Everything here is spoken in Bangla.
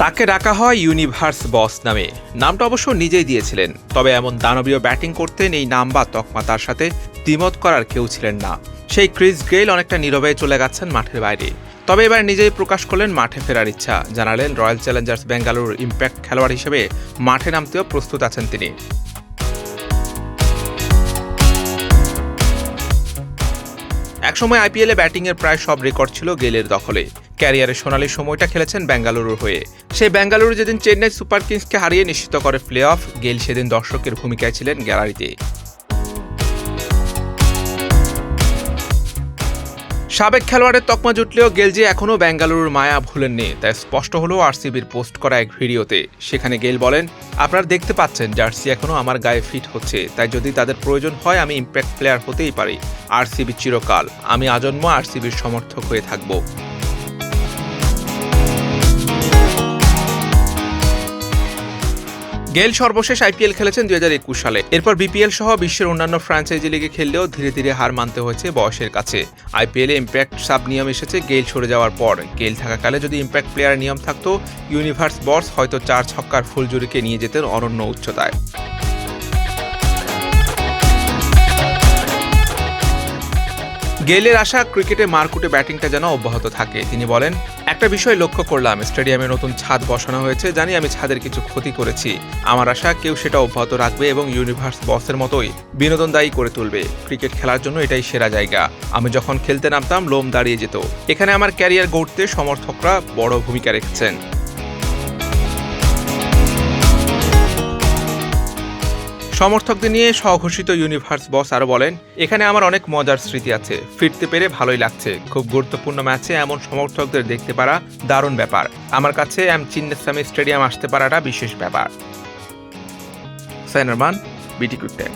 তাকে ডাকা হয় ইউনিভার্স বস নামে। নামটা অবশ্য নিজেই দিয়েছিলেন, তবে এমন দানবীয় ব্যাটিং করতেন এই নাম বা তকমা তার সাথে দ্বিমত করার কেউ ছিলেন না। সেই ক্রিস গেইল অনেকটা নীরবে চলে গেছেন মাঠের বাইরে। তবে এবার নিজেই প্রকাশ করলেন মাঠে ফেরার ইচ্ছা, জানালেন রয়্যাল চ্যালেঞ্জার্স বেঙ্গালুরুর ইম্প্যাক্ট খেলোয়াড় হিসেবে মাঠে নামতেও প্রস্তুত আছেন তিনি। একসময় আইপিএলে ব্যাটিংয়ের প্রায় সব রেকর্ড ছিল গেলের দখলে। ক্যারিয়ারের সোনালি সময়টা খেলেছেন বেঙ্গালুরুর হয়ে। সেই বেঙ্গালুরু যেদিন চেন্নাই সুপার কিংসকে হারিয়ে নিশ্চিত করে প্লে অফ গেল সেদিন দর্শকের ভূমিকায় ছিলেন গ্যালারিতে। সাবেক খেলোয়াড়ের তকমা জুটলেও গেল যে এখনও বেঙ্গালুরুর মায়া ভুলেননি, তাই স্পষ্ট হলো আরসিবির পোস্ট করা এক ভিডিওতে। সেখানে গেল বলেন, আপনারা দেখতে পাচ্ছেন, জার্সি এখনও আমার গায়ে ফিট হচ্ছে, তাই যদি তাদের প্রয়োজন হয় আমি ইম্প্যাক্ট প্লেয়ার হতেই পারি। আরসিবি চিরকাল, আমি আজন্ম আরসিবির সমর্থক হয়ে থাকব। গেল সর্বশেষ আইপিএল খেলেছেন দুই হাজার একুশ সালে। এরপর বিপিএল সহ বিশ্বের অন্যান্য ফ্র্যাঞ্চাইজি লিগে খেললেও ধীরে ধীরে হার মানতে হয়েছে বয়সের কাছে। আইপিএলে ইম্প্যাক্ট সাব নিয়ম এসেছে গেল সরে যাওয়ার পর। গেল থাকাকালে যদি ইম্প্যাক্ট প্লেয়ার নিয়ম থাকতো ইউনিভার্স বস হয়তো চার ছক্কার ফুলজুরিকে নিয়ে যেতেন অনন্য উচ্চতায়। গেলের আশা, ক্রিকেটে মারকুটে ব্যাটিংটা যেন অব্যাহত থাকে। তিনি বলেন, একটা বিষয় লক্ষ্য করলাম, স্টেডিয়ামে নতুন ছাদ বসানো হয়েছে, জানি আমি ছাদের কিছু ক্ষতি করেছি। আমার আশা, কেউ সেটা অব্যাহত রাখবে এবং ইউনিভার্স বসের মতোই বিনোদনদায়ী করে তুলবে। ক্রিকেট খেলার জন্য এটাই সেরা জায়গা। আমি যখন খেলতে নামতাম, লোম দাঁড়িয়ে যেত। এখানে আমার ক্যারিয়ার গড়তে সমর্থকরা বড় ভূমিকা রেখেছেন। সমর্থকদের নিয়ে স্বঘোষিত ইউনিভার্স বস আরও বলেন, এখানে আমার অনেক মজার স্মৃতি আছে। ফিরতে পেরে ভালোই লাগছে। খুব গুরুত্বপূর্ণ ম্যাচে এমন সমর্থকদের দেখতে পারা দারুণ ব্যাপার। আমার কাছে এম চিন্নাস্বামী স্টেডিয়াম আসতে পারাটা বিশেষ ব্যাপার। সাইনারমান বিটি কুট্টে